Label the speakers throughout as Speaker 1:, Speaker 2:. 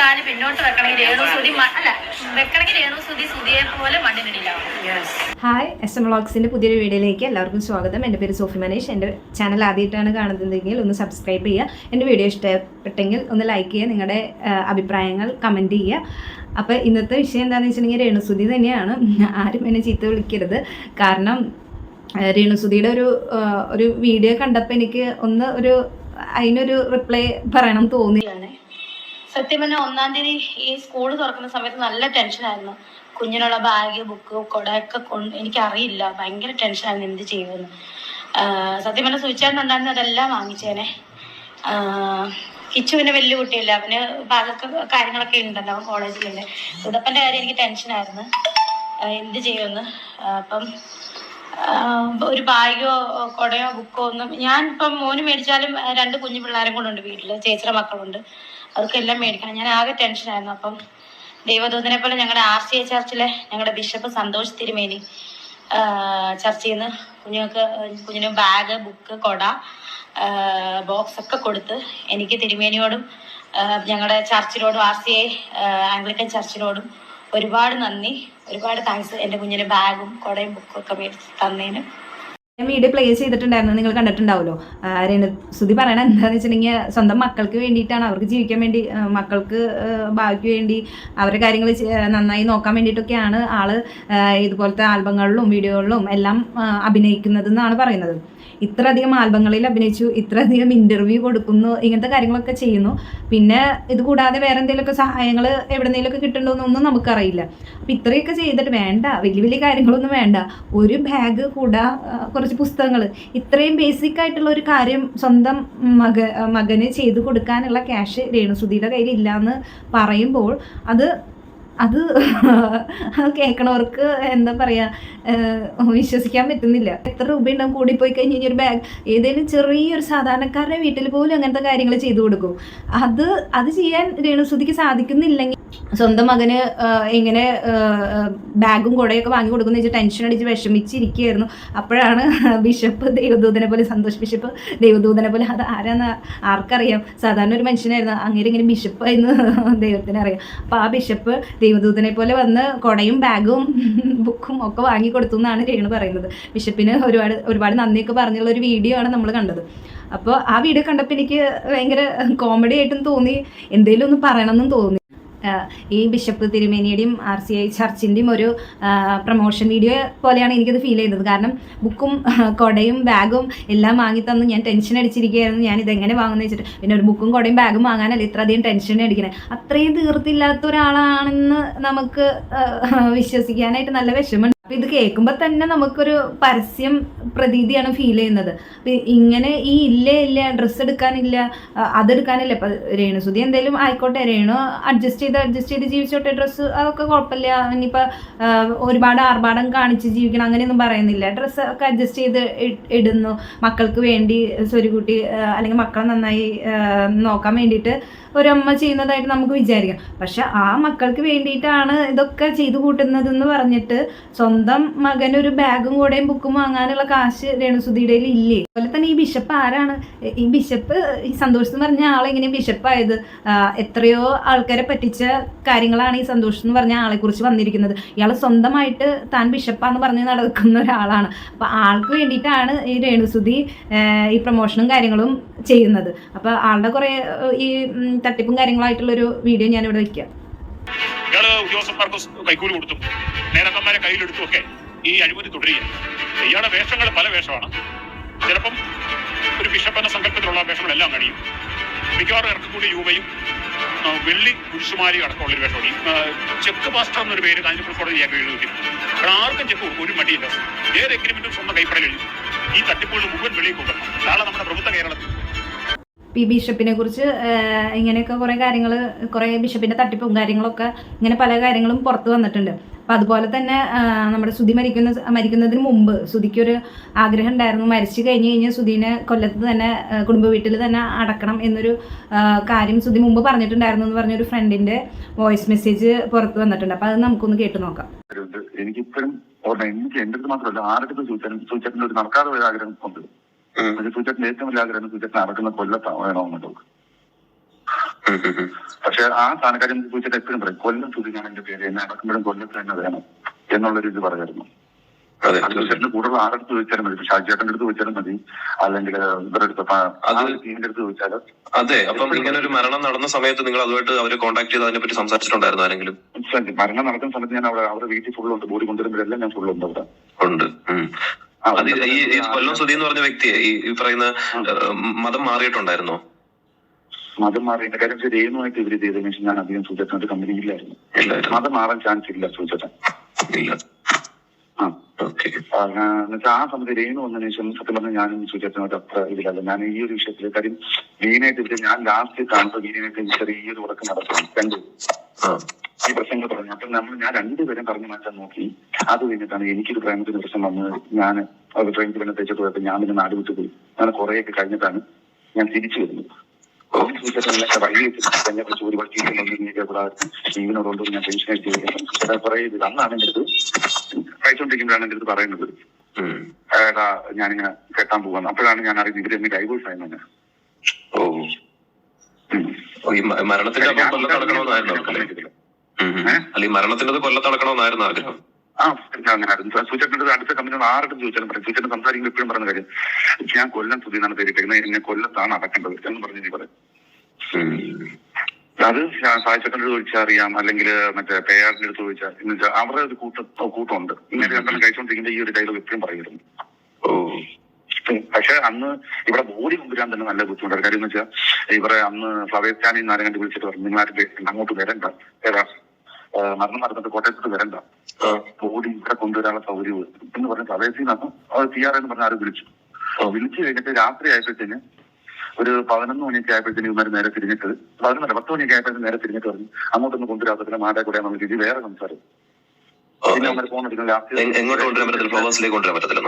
Speaker 1: കാൽ പിന്നോട്ട് വെക്കണമെങ്കിൽ രേണു സുതി അല്ല വെക്കണമെങ്കിൽ രേണു സുതി സുതിയെ പോലെ മണ്ണിനിടിയിലാവും
Speaker 2: ഹായ് എസ് എം വ്ളോഗ്സിന്റെ പുതിയൊരു വീഡിയോയിലേക്ക് എല്ലാവർക്കും സ്വാഗതം. എന്റെ പേര് സോഫി മനേഷ്. എന്റെ ചാനൽ ആദ്യമായിട്ടാണ് കാണുന്നതെങ്കിൽ ഒന്ന് സബ്സ്ക്രൈബ് ചെയ്യുക. എന്റെ വീഡിയോ ഇഷ്ടപ്പെട്ടെങ്കിൽ ഒന്ന് ലൈക്ക് ചെയ്യുക. നിങ്ങളുടെ അഭിപ്രായങ്ങൾ കമന്റ് ചെയ്യുക. അപ്പോൾ ഇന്നത്തെ വിഷയം എന്താണെന്ന് വെച്ചിട്ടുണ്ടെങ്കിൽ രേണുസുതി തന്നെയാണ്. ആരും എന്നെ ചീത്ത വിളിക്കരുത്. കാരണം രേണുസുതിയുടെ ഒരു ഒരു വീഡിയോ കണ്ടപ്പോൾ എനിക്ക് ഒന്ന് ഒരു അതിനൊരു റിപ്ലൈ പറയണം തോന്നി.
Speaker 1: സത്യം പറഞ്ഞാൽ ഒന്നാം തീയതി ഈ സ്കൂൾ തുറക്കുന്ന സമയത്ത് നല്ല ടെൻഷൻ ആയിരുന്നു. കുഞ്ഞിനുള്ള ബാഗ് ബുക്ക് കുടയൊക്കെ കൊണ്ട് എനിക്കറിയില്ല. ഭയങ്കര ടെൻഷനായിരുന്നു എന്ത് ചെയ്യുമെന്ന് സത്യം പറഞ്ഞാൽ സുവിച്ചാണ്ടുണ്ടായിരുന്നു അതെല്ലാം വാങ്ങിച്ചേനെ. കിച്ചു പിന്നെ വലിയ കുട്ടിയല്ല അവന് ബാഗൊക്കെ കാര്യങ്ങളൊക്കെ ഉണ്ടല്ലോ അവൻ കോളേജിലുണ്ട്. ഉടപ്പന്റെ കാര്യം എനിക്ക് ടെൻഷനായിരുന്നു. എന്ത് ചെയ്യുമെന്ന് അപ്പം ഒരു ബാഗോ കുടയോ ബുക്കോ ഒന്നും ഞാൻ ഇപ്പം മോന് മേടിച്ചാലും രണ്ട് കുഞ്ഞു പിള്ളേരും കൂടെ ഉണ്ട് വീട്ടിൽ ചേച്ചിയുടെ മക്കളുണ്ട്. അവർക്കെല്ലാം മേടിക്കണം. ഞാൻ ആകെ ടെൻഷനായിരുന്നു അപ്പം ദൈവദൂതനെ പോലെ ഞങ്ങളുടെ ആർ സി എ ചർച്ചിലെ ഞങ്ങളുടെ ബിഷപ്പ് സന്തോഷ് തിരുമേനി ചർച്ച നിന്ന് കുഞ്ഞുങ്ങൾക്ക് കുഞ്ഞിന് ബാഗ് ബുക്ക് കൊട ബോക്സ് ഒക്കെ കൊടുത്ത് എനിക്ക് തിരുമേനിയോടും ഞങ്ങളുടെ ചർച്ചിലോടും ആർ സി ഐ ആംഗ്ലിക്കൻ ചർച്ചിലോടും ഒരുപാട് നന്ദി. ഒരുപാട് താങ്ക്സ് എന്റെ കുഞ്ഞിന് ബാഗും കുടയും ബുക്കും ഒക്കെ മേടിച്ച്
Speaker 2: വീഡിയോ പ്ലേ ചെയ്തിട്ടുണ്ടായിരുന്നു. നിങ്ങൾ കണ്ടിട്ടുണ്ടാവുമല്ലോ. രേണു സുധി പറയണത് എന്താണെന്ന് വെച്ചിട്ടുണ്ടെങ്കിൽ സ്വന്തം മക്കൾക്ക് വേണ്ടിയിട്ടാണ്. അവർക്ക് ജീവിക്കാൻ വേണ്ടി മക്കൾക്ക് ഭാവിക്ക് വേണ്ടി അവരുടെ കാര്യങ്ങൾ നന്നായി നോക്കാൻ വേണ്ടിയിട്ടൊക്കെയാണ് ആൾ ഇതുപോലത്തെ ആൽബങ്ങളിലും വീഡിയോകളിലും എല്ലാം അഭിനയിക്കുന്നത് എന്നാണ് പറയുന്നത്. ഇത്രയധികം ആൽബങ്ങളിൽ അഭിനയിച്ചു ഇത്രയധികം ഇന്റർവ്യൂ കൊടുക്കുന്നു ഇങ്ങനത്തെ കാര്യങ്ങളൊക്കെ ചെയ്യുന്നു. പിന്നെ ഇത് കൂടാതെ വേറെ എന്തെങ്കിലുമൊക്കെ സഹായങ്ങൾ എവിടെന്നെങ്കിലുമൊക്കെ കിട്ടുന്നുണ്ടോയെന്നൊന്നും നമുക്കറിയില്ല. അപ്പം ഇത്രയൊക്കെ ചെയ്തിട്ട് വേണ്ട വലിയ വലിയ കാര്യങ്ങളൊന്നും വേണ്ട. ഒരു ബാഗ് കൂടാ കുറച്ച് പുസ്തകങ്ങൾ ഇത്രയും ബേസിക് ആയിട്ടുള്ള ഒരു കാര്യം സ്വന്തം മക മകന് ചെയ്തു കൊടുക്കാനുള്ള ക്യാഷ് രേണുസുധിയുടെ കയ്യിൽ എന്ന് പറയുമ്പോൾ അത് അത് കേൾക്കണവർക്ക് എന്താ പറയുക വിശ്വസിക്കാൻ പറ്റുന്നില്ല. എത്ര രൂപ ഉണ്ടാവും പോയി കഴിഞ്ഞ് കഴിഞ്ഞാൽ ഒരു ബാഗ് ഏതെങ്കിലും ചെറിയൊരു സാധാരണക്കാരുടെ വീട്ടിൽ പോലും അങ്ങനത്തെ കാര്യങ്ങൾ ചെയ്തു കൊടുക്കും. അത് അത് ചെയ്യാൻ രേണുസുതിക്ക് സാധിക്കുന്നില്ലെങ്കിൽ സ്വന്തം മകന് എങ്ങനെ ബാഗും കുടയൊക്കെ വാങ്ങി കൊടുക്കുന്ന വെച്ചാൽ ടെൻഷൻ അടിച്ച് വിഷമിച്ചിരിക്കുകയായിരുന്നു. അപ്പോഴാണ് ബിഷപ്പ് ദൈവദൂതനെ പോലെ സന്തോഷ് ബിഷപ്പ് ദൈവദൂതനെ പോലെ അത് ആരാന്ന് ആർക്കറിയാം. സാധാരണ ഒരു മനുഷ്യനായിരുന്നു. അങ്ങനെ ഇങ്ങനെ ബിഷപ്പ് എന്ന് ദൈവത്തിന് അറിയാം അപ്പോൾ ആ ബിഷപ്പ് ദൈവദൂതനെ പോലെ വന്ന് കൊടയും ബാഗും ബുക്കും ഒക്കെ വാങ്ങി കൊടുത്തു എന്നാണ് രേണു പറയുന്നത്. ബിഷപ്പിന് ഒരുപാട് ഒരുപാട് നന്ദിയൊക്കെ പറഞ്ഞുള്ള ഒരു വീഡിയോ ആണ് നമ്മൾ കണ്ടത്. അപ്പോൾ ആ വീഡിയോ കണ്ടപ്പോൾ എനിക്ക് ഭയങ്കര കോമഡി ആയിട്ടും തോന്നി. എന്തെങ്കിലും ഒന്ന് പറയണമെന്നും തോന്നി. ഈ ബിഷപ്പ് തിരുമേനിയുടെയും ആർ സി ഐ ചർച്ചിന്റെയും ഒരു പ്രൊമോഷൻ വീഡിയോ പോലെയാണ് എനിക്കത് ഫീൽ ചെയ്തത് കാരണം ബുക്കും കുടയും ബാഗും എല്ലാം വാങ്ങി തന്നു ഞാൻ ടെൻഷൻ അടിച്ചിരിക്കുകയായിരുന്നു. ഞാൻ ഇതെങ്ങനെ വാങ്ങുന്നത് വെച്ചിട്ട് പിന്നെ ഒരു ബുക്കും കുടയും ബാഗും വാങ്ങാനല്ല ഇത്ര അധികം ടെൻഷൻ അടിക്കണേ? അത്രയും തീർത്തില്ലാത്ത ഒരാളാണെന്ന് നമുക്ക് വിശ്വസിക്കാനായിട്ട് നല്ല അപ്പം ഇത് കേൾക്കുമ്പോൾ തന്നെ നമുക്കൊരു പരസ്യം പ്രതീതിയാണ് ഫീൽ ചെയ്യുന്നത്. ഇങ്ങനെ ഈ ഇല്ലേ ഇല്ല ഡ്രസ്സ് എടുക്കാനില്ല അതെടുക്കാനില്ല. ഇപ്പം രേണുസുതി എന്തെങ്കിലും ആയിക്കോട്ടെ രേണു അഡ്ജസ്റ്റ് ചെയ്ത് അഡ്ജസ്റ്റ് ചെയ്ത് ജീവിച്ചോട്ടെ ഡ്രസ്സ് അതൊക്കെ കുഴപ്പമില്ല ഇനിയിപ്പോൾ ഒരുപാട് ആർഭാടം കാണിച്ച് ജീവിക്കണം അങ്ങനെയൊന്നും പറയുന്നില്ല. ഡ്രസ്സ് ഒക്കെ അഡ്ജസ്റ്റ് ചെയ്ത് ഇടുന്നു. മക്കൾക്ക് വേണ്ടി സ്വരുകൂട്ടി അല്ലെങ്കിൽ മക്കളെ നന്നായി നോക്കാൻ വേണ്ടിയിട്ട് ഒരമ്മ ചെയ്യുന്നതായിട്ട് നമുക്ക് വിചാരിക്കാം. പക്ഷെ ആ മക്കൾക്ക് വേണ്ടിയിട്ടാണ് ഇതൊക്കെ ചെയ്തു കൂട്ടുന്നതെന്ന് പറഞ്ഞിട്ട് സ്വന്തം മകനൊരു ബാഗും കൂടെയും ബുക്കും വാങ്ങാനുള്ള കാശ് രേണുസുധിയുടെ ഇല്ലേ? അതുപോലെ തന്നെ ഈ ബിഷപ്പ് ആരാണ്? ഈ ബിഷപ്പ് ഈ സന്തോഷ് എന്ന് പറഞ്ഞ ആളെങ്ങനെ ബിഷപ്പായത് എത്രയോ ആൾക്കാരെ പറ്റിച്ച കാര്യങ്ങളാണ് ഈ സന്തോഷ് എന്ന് പറഞ്ഞ ആളെ കുറിച്ച് വന്നിരിക്കുന്നത്. ഇയാൾ സ്വന്തമായിട്ട് താൻ ബിഷപ്പാന്ന് പറഞ്ഞ് നടക്കുന്ന ഒരാളാണ്. അപ്പൊ ആൾക്ക് വേണ്ടിയിട്ടാണ് ഈ രേണുസുധി ഈ പ്രൊമോഷനും കാര്യങ്ങളും ചെയ്യുന്നത്. അപ്പൊ ആളുടെ കുറെ ഈ തട്ടിപ്പും കാര്യങ്ങളായിട്ടുള്ളൊരു വീഡിയോ ഞാനിവിടെ വെക്കാം
Speaker 3: ഇയാൾ ഉദ്യോഗസ്ഥന്മാർക്ക് കൈക്കൂലി കൊടുത്തും. നേതാക്കന്മാരെ കയ്യിലെടുത്തും ഒക്കെ ഈ അഴിമതി തുടരുക ഇയാളുടെ വേഷങ്ങൾ പല വേഷമാണ്. ചിലപ്പം ഒരു ബിഷപ്പ് എന്ന സങ്കല്പത്തിലുള്ള വേഷങ്ങളെല്ലാം കഴിയും. മിക്കവാറും ഇറക്കക്കൂടി യൂവയും വെള്ളി കുരിശുമാരിയും അടക്കമുള്ള ഒരു വേഷമാണ്. ചെക്ക് മാസ്റ്റർ എന്നൊരു പേര് കാഞ്ഞിരപ്പുഴ കോടതി ഞാൻ എഴുതി കാരണം ആർക്കും ചെക്ക് ഒരു മടിയില്ല. ഏത് എഗ്രിമെന്റും സ്വന്തം കൈപ്പടയിൽ ഈ തട്ടിപ്പുകൾ മുഴുവൻ വെളിയിൽ കൊണ്ടുവരണം. നാളെ നമ്മുടെ പ്രഭുത്വ കേരളത്തിൽ
Speaker 2: ഈ ബിഷപ്പിനെ കുറിച്ച് ഇങ്ങനെയൊക്കെ കുറേ കാര്യങ്ങൾ കുറേ ബിഷപ്പിന്റെ തട്ടിപ്പും കാര്യങ്ങളൊക്കെ ഇങ്ങനെ പല കാര്യങ്ങളും പുറത്ത് വന്നിട്ടുണ്ട്. അപ്പം അതുപോലെ തന്നെ നമ്മുടെ സുധി മരിക്കുന്ന മരിക്കുന്നതിന് മുമ്പ് സുധിക്കൊരു ആഗ്രഹം ഉണ്ടായിരുന്നു. മരിച്ചു കഴിഞ്ഞ് കഴിഞ്ഞാൽ സുധീനെ കൊല്ലത്ത് തന്നെ കുടുംബ വീട്ടിൽ തന്നെ അടക്കണം എന്നൊരു കാര്യം സുധി മുമ്പ് പറഞ്ഞിട്ടുണ്ടായിരുന്നു എന്ന് പറഞ്ഞൊരു ഫ്രണ്ടിന്റെ വോയിസ് മെസ്സേജ് പുറത്ത് വന്നിട്ടുണ്ട്. അപ്പം അത് നമുക്കൊന്ന് കേട്ടു നോക്കാം.
Speaker 4: എനിക്ക് ഇപ്പോഴും ഓർമ്മ എനിക്ക് എന്റെ അടുത്ത് മാത്രമല്ല ആരുടെ സൂചന ഒരു നടക്കാതെ ആഗ്രഹം ഉണ്ട്. പക്ഷെ സൂചന ഏറ്റവും വലിയ ആഗ്രഹം സൂചന നടക്കുന്ന കൊല്ലത്താണ് വേണമെന്നുള്ളത്. പക്ഷെ ആ സ്ഥാനക്കാരൻ ചോദിച്ചിട്ട് എപ്പോഴും പറയും കൊല്ലം സുധിയാണ് എന്റെ പേര് എന്നെ അടക്കുമ്പോഴും കൊല്ലത്ത് തന്നെ വേണം എന്നുള്ളൊരു ഇത് പറയായിരുന്നു
Speaker 5: അതെ.
Speaker 4: അത് ചേട്ടന് കൂടുതൽ ആരടുത്ത് ചോദിച്ചാലും മതി. ഷാജിയേട്ടന്റെ അടുത്ത് ചോദിച്ചാലും മതി. അല്ലെങ്കിൽ ഇവരുടെ അടുത്ത് ടീമിന്റെ അടുത്ത് ചോദിച്ചാലും.
Speaker 5: അതെ. അപ്പം ഇങ്ങനെ ഒരു മരണം നടന്ന സമയത്ത് നിങ്ങൾ അതുമായിട്ട് അവരെ കോൺടാക്ട് ചെയ്ത് അതിനെ പറ്റി സംസാരിച്ചിട്ടുണ്ടായിരുന്നു ആരെങ്കിലും?
Speaker 4: മരണം നടക്കുന്ന സമയത്ത് ഞാൻ അവിടെ അവരുടെ വീട്ടിൽ ഫുള്ളുണ്ട് ബോഡി കൊണ്ടുവരുമ്പോഴെല്ലാം ഞാൻ ഫുള്ളുണ്ട് അവിടെ.
Speaker 5: ഉണ്ട്. അത് ഈ ഈ കൊല്ലം സുധി എന്ന് പറഞ്ഞ വ്യക്തിയെ ഈ ഈ പറയുന്ന മതം മാറിയിട്ടുണ്ടായിരുന്നോ?
Speaker 4: മതം മാറിയിട്ട് കാര്യം രേണുമായിട്ട് ഇവർ ചെയ്തതിനു ശേഷം ഞാൻ അധികം കമ്പനിയില്ലായിരുന്നു
Speaker 5: ഇല്ലായിരുന്നു.
Speaker 4: മതം മാറാൻ ചാൻസ് ഇല്ല സൂചിച്ചൻ
Speaker 5: ഇല്ല.
Speaker 4: ആ.
Speaker 5: ഓക്കെ.
Speaker 4: എന്നുവെച്ചാൽ ആ സമയത്ത് രേണു വന്ന ശേഷം സത്യം പറഞ്ഞാൽ ഞാനും സൂചിച്ചനോട് അത്ര ഇതിലല്ല. ഞാൻ ഈ ഒരു വിഷയത്തിൽ കാര്യം മെയിനായിട്ട് ഇവർ ഞാൻ ലാസ്റ്റ് കാണുമ്പോൾ ലീനായിട്ട് ചെറിയൊരു ഉറക്കം നടത്തുന്നു രണ്ടു
Speaker 5: ആ.
Speaker 4: ഈ പ്രശ്നങ്ങൾ പറഞ്ഞു അപ്പൊ നമ്മൾ ഞാൻ രണ്ടുപേരും പറഞ്ഞു മാറ്റാൻ നോക്കി. അത് കഴിഞ്ഞിട്ടാണ് എനിക്കൊരു പ്രേമത്തിന് പ്രശ്നം വന്ന് ഞാൻ അവർ ട്രെയിൻ പിന്നെ തേച്ച് പോയപ്പോ ഞാൻ പിന്നെ നാട് വിട്ടു പോയി അങ്ങനെ കുറേയൊക്കെ കഴിഞ്ഞിട്ടാണ് ഞാൻ തിരിച്ചു വരുന്നത്. വഴി വെച്ചിട്ട് കുറിച്ച് ഒരുപാട് ജീവനോടുകൊണ്ട് ഞാൻ ടെൻഷൻ അന്നാണ് അടുത്ത് അടുത്ത് പറയുന്നത്. ഏടാ ഞാനിങ്ങനെ കെട്ടാൻ പോവാന്ന്. അപ്പോഴാണ് ഞാൻ അറിയുന്നത് ഇവർ എന്നെ ഡൈവേഴ്സ് ആയെന്ന്
Speaker 5: ഓ. മരണത്തിന്റെ അല്ലേ ഈ മരണത്തിന്റെ കൊല്ലത്ത് നടക്കണമെന്നായിരുന്നു ആഗ്രഹം.
Speaker 4: ആ അങ്ങനെ ആയിരുന്നു സൂചിച്ചിട്ട് അടുത്ത കമ്പനിയോട് ആരുടെ ചോദിച്ചാലും പറയും? സൂചിച്ചിട്ട് സംസാരിക്കുമ്പോൾ എപ്പോഴും പറഞ്ഞ കാര്യം ഞാൻ കൊല്ലം സുധീനാണ് എന്നാണ് ഞാൻ എന്നെ കൊല്ലത്താണ് അടക്കേണ്ടത് എന്ന് പറഞ്ഞു നീ പറയും. അത് സായിച്ചക്കന്റെ ചോദിച്ചാൽ അറിയാം. അല്ലെങ്കിൽ മറ്റേ പേയാറിന്റെ അടുത്ത് ചോദിച്ചാൽ. എന്ന് വെച്ചാൽ അവരുടെ ഒരു കൂട്ട കൂട്ടമുണ്ട്. ഇങ്ങനെ രണ്ടെണ്ണം കഴിച്ചുകൊണ്ടിരിക്കുന്ന ഈ ഒരു ഡയലോഗ് എപ്പോഴും പറയുന്നു.
Speaker 5: ഓ.
Speaker 4: പക്ഷെ അന്ന് ഇവിടെ ബോഡി കൊണ്ടുവരാൻ തന്നെ നല്ല ബുദ്ധിമുട്ടാണ്. കാര്യം എന്ന് വെച്ചാൽ ഇവിടെ അന്ന് നിന്ന് ആരെങ്കിലും വിളിച്ചിട്ട് പറഞ്ഞു നിങ്ങൾ ആരും അങ്ങോട്ട് വരണ്ട. ഏതാ മരണം നടന്നിട്ട് കോട്ടയത്തോട്ട് വരണ്ട.
Speaker 5: പോടി
Speaker 4: ബോഡി ഇവിടെ കൊണ്ടുവരാനുള്ള സൗകര്യം എന്ന് പറഞ്ഞ തലേസിൽ നിന്ന് സി ആർ എന്ന് പറഞ്ഞ ആരും വിളിച്ചു. വിളിച്ചു കഴിഞ്ഞിട്ട് രാത്രി ആയപ്പോഴത്തേന് ഒരു പതിനൊന്ന് മണിയൊക്കെ ആയപ്പോഴത്തേന് ഇവന്മാർ നേരെ തിരിഞ്ഞിട്ട് പതിനൊന്നല്ല പത്ത് മണിയൊക്കെ ആയപ്പോഴത്തേന് നേരെ തിരിഞ്ഞിട്ട് പറഞ്ഞു അങ്ങോട്ടൊന്ന് കൊണ്ടുവരാത്തതിന് മാടെ കൂടെ എന്നുള്ള രീതി വേറെ സംസാരം പിന്നെ അവന്മാർ ഫോൺ എടുക്കുന്ന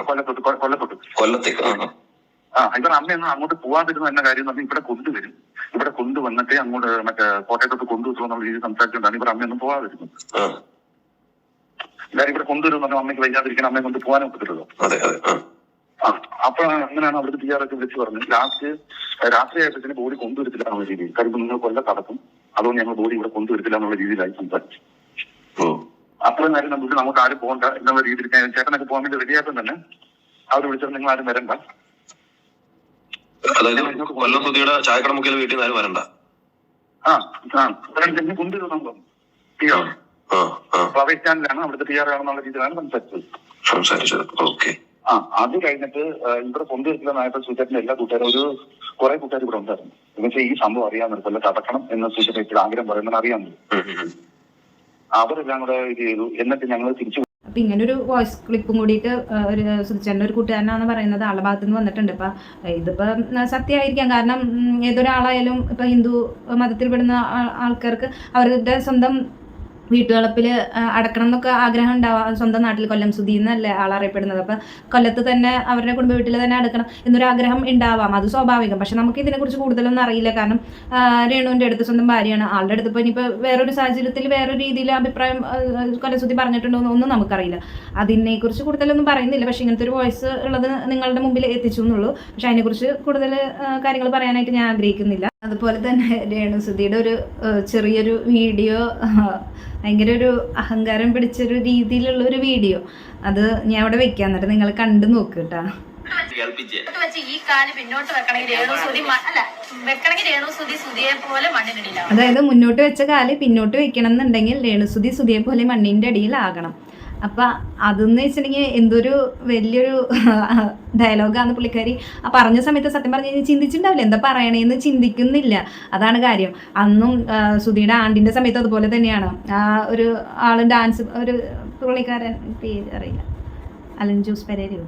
Speaker 4: കൊല്ലത്തോട്ട് കൊല്ലത്തോട്ട്.
Speaker 5: കൊല്ലത്തേക്ക് ആ
Speaker 4: ഇവർ അമ്മയൊന്നും അങ്ങോട്ട് പോവാതിരുന്ന എന്ന കാര്യം പറഞ്ഞാൽ ഇവിടെ കൊണ്ടുവരും. ഇവിടെ കൊണ്ടുവന്നിട്ട് അങ്ങോട്ട് മറ്റേ കോട്ടയത്തോട്ട് കൊണ്ടുവച്ചു എന്നുള്ള രീതിയിൽ സംസാരിച്ചുകൊണ്ടാണ് ഇവർ അമ്മയൊന്നും പോവാതിരുന്നത്. എല്ലാവരും ഇവിടെ കൊണ്ടുവരും പറഞ്ഞാൽ അമ്മയ്ക്ക് വയ്യാതിരിക്കാൻ അമ്മയെ കൊണ്ട് പോകാനും ഒക്കത്തില്ലല്ലോ. അപ്പൊ അങ്ങനെയാണ് അവിടുത്തെ പി ആർ ഒക്കെ വിളിച്ച് പറഞ്ഞത്. ലാസ്റ്റ് രാത്രി ആയപ്പോഴത്തേന് ബോഡി കൊണ്ടുവരത്തില്ല എന്നുള്ള രീതിയിൽ. കാര്യം നിങ്ങൾ കൊല്ലത്തടക്കും അതുകൊണ്ട് ഞങ്ങൾ ബോഡി ഇവിടെ കൊണ്ടുവരത്തില്ല എന്നുള്ള രീതിയിലായി സംസാരിച്ചു. അത്രയും നേരം നമുക്ക് നമുക്ക് ആരും പോകണ്ട എന്നുള്ള രീതിയിൽ ചേട്ടനൊക്കെ പോകാൻ വേണ്ടി റെഡിയാക്കും തന്നെ അവർ വിളിച്ചത് നിങ്ങൾ ആരും വരണ്ട.
Speaker 5: അതായത് കൊല്ലം സുധിയുടെ ചായക്കട മുക്കിലെ വീട്ടിൽ നിന്ന് ആരും വരണ്ട.
Speaker 4: പ്രൈവറ്റ് ചാനലാണ് അവിടുത്തെ ടി ആർ ആണെന്നുള്ള രീതിയിലാണ് സംസാരിച്ചത്.
Speaker 5: സംസാരിച്ചത്. ഓക്കെ.
Speaker 4: ആ അത് കഴിഞ്ഞിട്ട് ഇവിടെ കൊണ്ടുവരുത്തില്ലെന്നായപ്പോൾ സൂചേട്ടന്റെ എല്ലാ കൂട്ടുകാരും ഒരു കുറെ കൂട്ടുകാർ ഇവിടെ ഉണ്ടായിരുന്നു. എന്നുവെച്ചാൽ ഈ സംഭവം അറിയാൻ കൊല്ലത്ത് അടക്കണം എന്ന് സൂചന ഇപ്പോൾ ആഗ്രഹം പറയുന്നത് അറിയാൻ അവരെല്ലാം കൂടെ ഇത് ചെയ്തു. എന്നിട്ട് ഞങ്ങൾ തിരിച്ചു
Speaker 2: അപ്പം ഒരു വോയിസ് ക്ലിപ്പും കൂടിയിട്ട് ഒരു സുധിച്ചേട്ടന്റെ ഒരു കൂട്ടുകാരനാണെന്ന് പറയുന്നത് ആളുടെ ഭാഗത്തു നിന്ന് വന്നിട്ടുണ്ട് ഇപ്പം ഇതിപ്പം സത്യമായിരിക്കാം. കാരണം ഏതൊരാളായാലും ഇപ്പം ഹിന്ദു മതത്തിൽപ്പെടുന്ന ആൾക്കാർക്ക് അവരുടെ സ്വന്തം വീട്ടുവളപ്പിൽ അടക്കണം എന്നൊക്കെ ആഗ്രഹം ഉണ്ടാവാം. സ്വന്തം നാട്ടിൽ കൊല്ലം സുധി എന്നല്ലേ ആളറിയപ്പെടുന്നത് അപ്പം കൊല്ലത്ത് തന്നെ അവരുടെ കുടുംബ വീട്ടിൽ തന്നെ അടക്കണം എന്നൊരു ആഗ്രഹം ഉണ്ടാവാം. അത് സ്വാഭാവികം. പക്ഷെ നമുക്ക് ഇതിനെക്കുറിച്ച് കൂടുതലൊന്നും അറിയില്ല. കാരണം രേണുവിന്റെ അടുത്ത് സ്വന്തം ഭാര്യയാണ്. ആളുടെ അടുത്ത് ഇപ്പോൾ ഇനിയിപ്പോൾ വേറൊരു സാഹചര്യത്തിൽ വേറൊരു രീതിയിൽ അഭിപ്രായം കൊല്ലം സുധി പറഞ്ഞിട്ടുണ്ടോ എന്നൊന്നും നമുക്കറിയില്ല. അതിനെക്കുറിച്ച് കൂടുതലൊന്നും പറയുന്നില്ല. പക്ഷേ ഇങ്ങനത്തെ ഒരു വോയിസ് ഉള്ളത് നിങ്ങളുടെ മുമ്പിൽ എത്തിച്ചു എന്നുള്ളൂ. പക്ഷെ അതിനെക്കുറിച്ച് കൂടുതൽ കാര്യങ്ങൾ പറയാനായിട്ട് ഞാൻ ആഗ്രഹിക്കുന്നില്ല. അതുപോലെ തന്നെ രേണു സുധിയുടെ ഒരു ചെറിയൊരു വീഡിയോ ഭയങ്കര ഒരു അഹങ്കാരം പിടിച്ചൊരു രീതിയിലുള്ള ഒരു വീഡിയോ. അത് ഞാൻ അവിടെ വെക്കാൻ എന്നിട്ട് നിങ്ങൾ കണ്ടു നോക്ക് കേട്ടോ.
Speaker 1: ഇങ്ങോട്ട് വെച്ച് ഈ കാൽ പിന്നോട്ട് വെക്കണമെങ്കിൽ രേണു സുതി അല്ല വെക്കണമെങ്കിൽ രേണു സുതി സുതിയെ പോലെ മണ്ണിനിടില്ല
Speaker 2: അതായത് മുന്നോട്ട് വെച്ച കാൽ പിന്നോട്ട് വെക്കണം എന്നുണ്ടെങ്കിൽ രേണുസുതി സുതിയെ പോലെ മണ്ണിന്റെ അടിയിൽ അടിയിലാകണം. അപ്പം അതെന്ന് വെച്ചിട്ടുണ്ടെങ്കിൽ എന്തൊരു വലിയൊരു ഡയലോഗാണ് പുള്ളിക്കാരി. ആ പറഞ്ഞ സമയത്ത് സത്യം പറഞ്ഞു കഴിഞ്ഞാൽ ചിന്തിച്ചിട്ടുണ്ടാവില്ല. എന്താ പറയണേന്ന് ചിന്തിക്കുന്നില്ല. അതാണ് കാര്യം. അന്നും സുധിയുടെ ആണ്ടിന്റെ സമയത്ത് അതുപോലെ തന്നെയാണ്. ആ ഒരു ആൾ ഡാൻസ് ഒരു പുള്ളിക്കാരൻ പേര് അറിയില്ല. അലൻ ജൂസ് പെരേരയോ?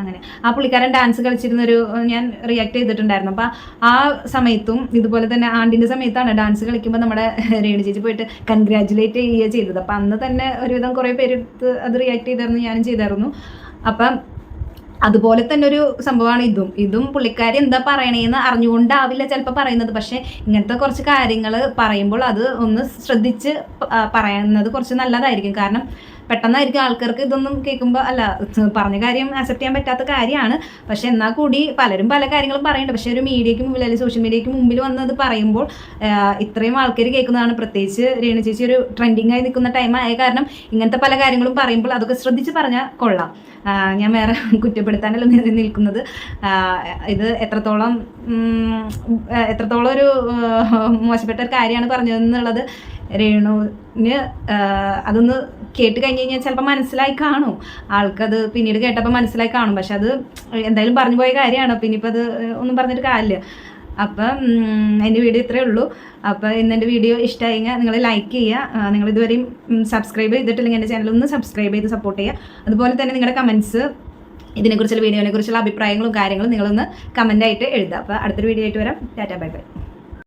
Speaker 2: അങ്ങനെ. ആ പുള്ളിക്കാരൻ ഡാൻസ് കളിച്ചിരുന്നൊരു ഞാൻ റിയാക്ട് ചെയ്തിട്ടുണ്ടായിരുന്നു. അപ്പം ആ സമയത്തും ഇതുപോലെ തന്നെ ആണ്ടിന്റെ സമയത്താണ് ഡാൻസ് കളിക്കുമ്പോൾ നമ്മുടെ രേണു ചേച്ചി പോയിട്ട് കൺഗ്രാജുലേറ്റ് ചെയ്യുക ചെയ്തത്. അപ്പം അന്ന് തന്നെ ഒരുവിധം കുറേ പേര് അത് റിയാക്ട് ചെയ്തായിരുന്നു ഞാനും ചെയ്തായിരുന്നു. അപ്പം അതുപോലെ തന്നെ ഒരു സംഭവമാണ് ഇതും. ഇതും പുള്ളിക്കാരി എന്താ പറയണേന്ന് അറിഞ്ഞുകൊണ്ടാവില്ല ചിലപ്പോൾ പറയുന്നത്. പക്ഷേ ഇങ്ങനത്തെ കുറച്ച് കാര്യങ്ങൾ പറയുമ്പോൾ അത് ഒന്ന് ശ്രദ്ധിച്ച് പറയുന്നത് കുറച്ച് നല്ലതായിരിക്കും. കാരണം പെട്ടെന്നായിരിക്കും ആൾക്കാർക്ക് ഇതൊന്നും കേൾക്കുമ്പോൾ അല്ല പറഞ്ഞ കാര്യം അക്സെപ്റ്റ് ചെയ്യാൻ പറ്റാത്ത കാര്യമാണ്. പക്ഷെ എന്നാൽ കൂടി പലരും പല കാര്യങ്ങളും പറയുന്നുണ്ട്. പക്ഷേ ഒരു മീഡിയയ്ക്ക് മുമ്പിൽ അല്ലെങ്കിൽ സോഷ്യൽ മീഡിയയ്ക്ക് മുമ്പിൽ വന്നത് പറയുമ്പോൾ ഇത്രയും ആൾക്കാർ കേൾക്കുന്നതാണ്. പ്രത്യേകിച്ച് രേണു ചേച്ചി ഒരു ട്രെൻഡിങ് ആയി നിൽക്കുന്ന ടൈം ആയ കാരണം ഇങ്ങനത്തെ പല കാര്യങ്ങളും പറയുമ്പോൾ അതൊക്കെ ശ്രദ്ധിച്ച് പറഞ്ഞാൽ കൊള്ളാം. ഞാൻ വേറെ കുറ്റപ്പെടുത്താനല്ല നിൽക്കുന്നത്. ഇത് എത്രത്തോളം എത്രത്തോളം ഒരു മോശപ്പെട്ട ഒരു കാര്യമാണ് പറഞ്ഞതെന്നുള്ളത് രേണുവിന് അതൊന്ന് കേട്ട് കഴിഞ്ഞ് കഴിഞ്ഞാൽ ചിലപ്പോൾ മനസ്സിലായി കാണും. ആൾക്കത് പിന്നീട് കേട്ടപ്പോൾ മനസ്സിലായി കാണും. പക്ഷെ അത് എന്തായാലും പറഞ്ഞു പോയ കാര്യമാണ്. പിന്നെ ഇപ്പം അത് ഒന്നും പറഞ്ഞിട്ട് കാര്യമില്ല. അപ്പം എന്റെ വീഡിയോ ഇത്രയേ ഉള്ളൂ. അപ്പോൾ ഇന്ന് എന്റെ വീഡിയോ ഇഷ്ടമായി നിങ്ങൾ ലൈക്ക് ചെയ്യുക നിങ്ങൾ ഇതുവരെയും സബ്സ്ക്രൈബ് ചെയ്തിട്ടില്ലെങ്കിൽ എന്റെ ചാനൽ ഒന്ന് സബ്സ്ക്രൈബ് ചെയ്ത് സപ്പോർട്ട് ചെയ്യുക അതുപോലെ തന്നെ നിങ്ങളുടെ കമൻസ് ഇതിനെക്കുറിച്ചുള്ള വീഡിയോനെക്കുറിച്ചുള്ള അഭിപ്രായങ്ങളും കാര്യങ്ങളും നിങ്ങളൊന്ന് കമന്റായിട്ട് എഴുതുക അപ്പോൾ അടുത്തൊരു വീഡിയോ ആയിട്ട് വരാം. Tata bye bye.